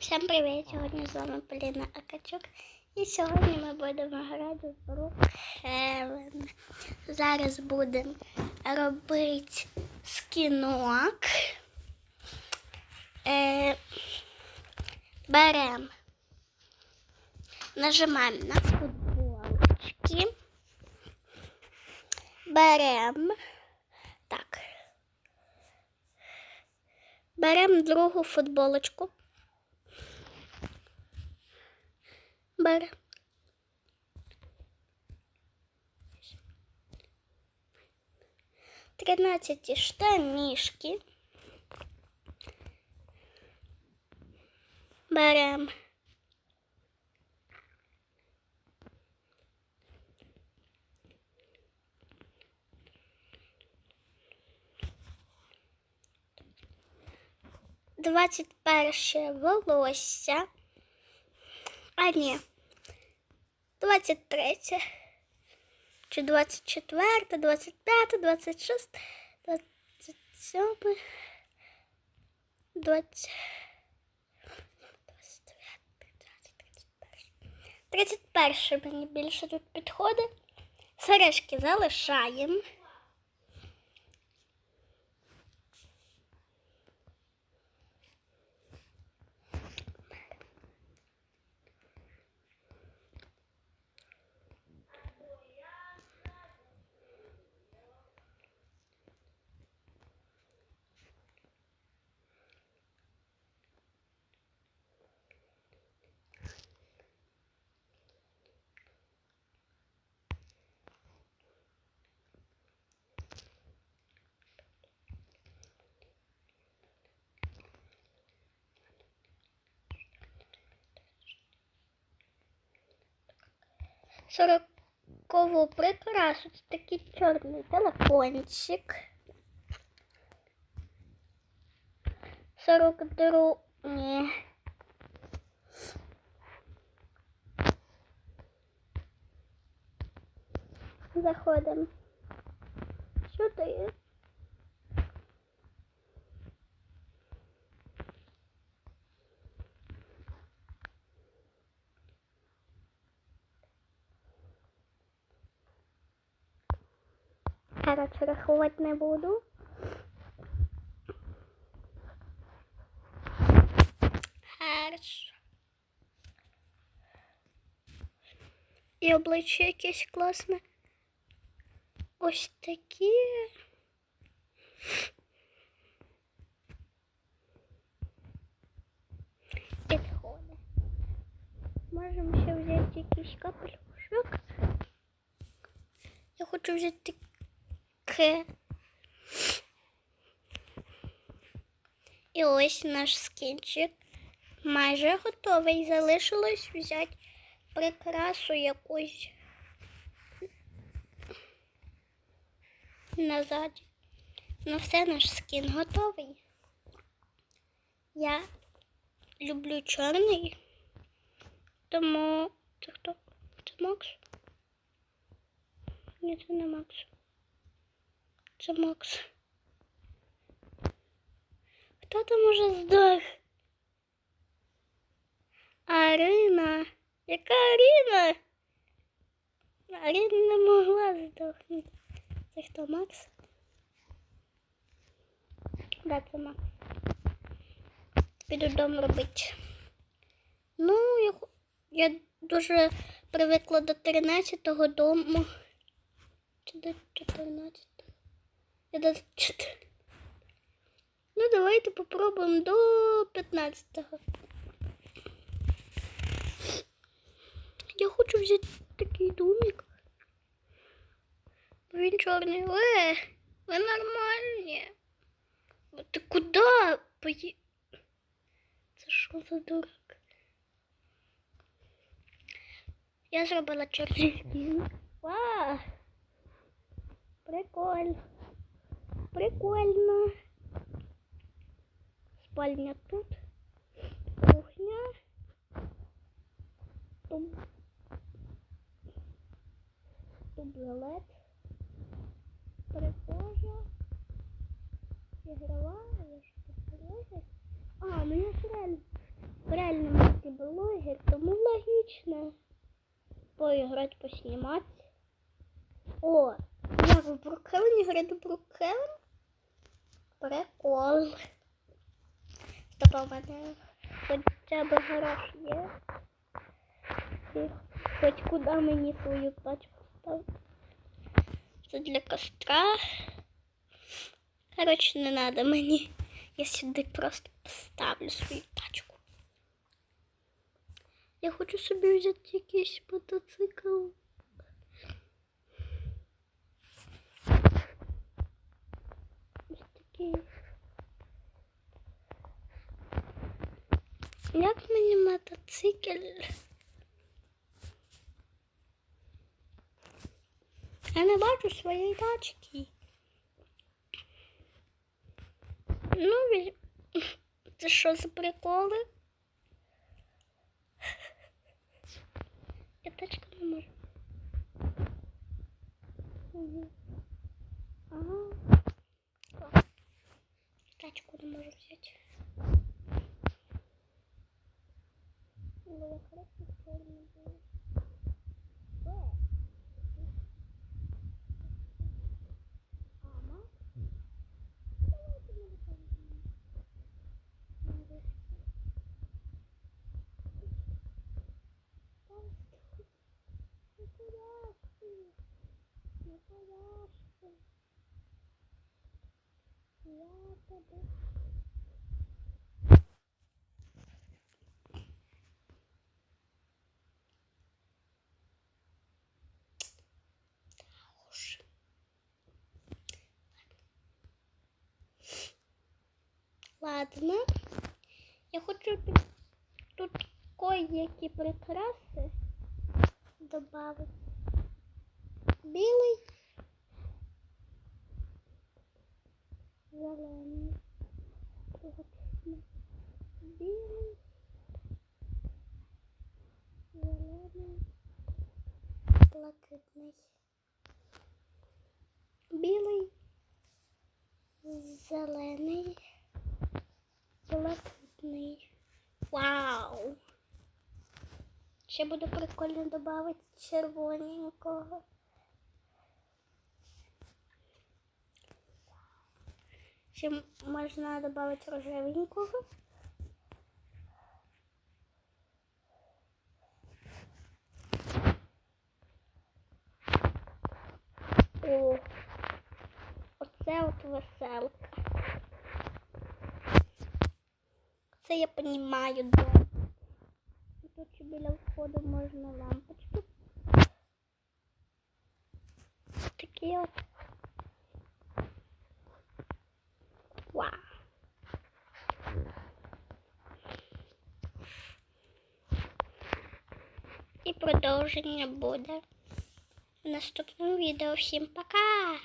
Всім привіт! Сьогодні з вами Поліна Акачук. І сьогодні ми будемо грати в гру Хелен. Зараз будемо робити скінок. Е, беремо, нажимаємо на футболочки. Беремо. Так. Беремо другу футболочку. Беремо. Тринадцяті штанішки. Беремо. Двадцять перше волосся. А ні. Двадцять третє. Чи двадцять четверте, двадцять п'яте, двадцять шосте, двадцять сьоме, двадцять. 31 мені більше тут підходить. Сережки залишаємо. Сорокову прикрасу. Це такий чорний телефончик. Сорок друг... Ні. Заходимо. Сюди. Зараз рахувати не буду. Хорошо. І обличчя якесь класне. Ось такі. Підходи. Можемо ще взяти якийсь капелюшок. Я хочу взяти таке. І ось наш скінчик майже готовий. Залишилось взяти прикрасу якусь назад. Ну все, наш скін готовий. Я люблю чорний, тому це хто? Це Макс? Ні, це не Макс. Це Макс. Хто там уже здох? Арина. Яка Арина? Арина не могла здохнути. Це хто Макс? Да, це Макс. Піду дом робити. Ну, я, я дуже привикла до 13-го дому. Чи до 14? Я до 4. Ну, давайте попробуємо до 15-го. Я хочу взяти такий домик. Він чорний. Е, ви нормальні. Ну, Ти куди? Пої... Це що за дурак? Я зробила чорний. Вау! Прикольно. Прикольно. Спальня тут. Кухня. Тут туалет. Прихожа. Ігрова, А, ну я ж реально в реальному блогер, тому логічно. Поіграти, поснімати. О, я в Бруклені граду Бруклен. Прикол. Тобто в мене хоча б гараж є. Хоч куди мені свою тачку ставити. Це для костра. Коротше, не треба мені. Я сюди просто поставлю свою тачку. Я хочу собі взяти якийсь мотоцикл. Ось такий. Як мені мотоцикл? Я не бачу своєї тачки. Ну, це що за приколи? Я тачку не можу. Мгм. не можу взяти. Ну, я хорошо сильно было. О. Ага. Давайте мы выходим. Надо. Там что? Ну куда ж Ладно. Я хочу тут, кое-які прикраси добавити. Зелений. Жовтий. Білий. Зелений. Блакитний. Білий. Зелений. Блакитний. Вау! Ще буде прикольно додати червоненького. Ще можна додати рожевенького. О, оце от веселка. Це я понімаю, да. Тут біля входу можна лампочку. Такі от. Вау. І продовження буде в наступному відео. Всім пока!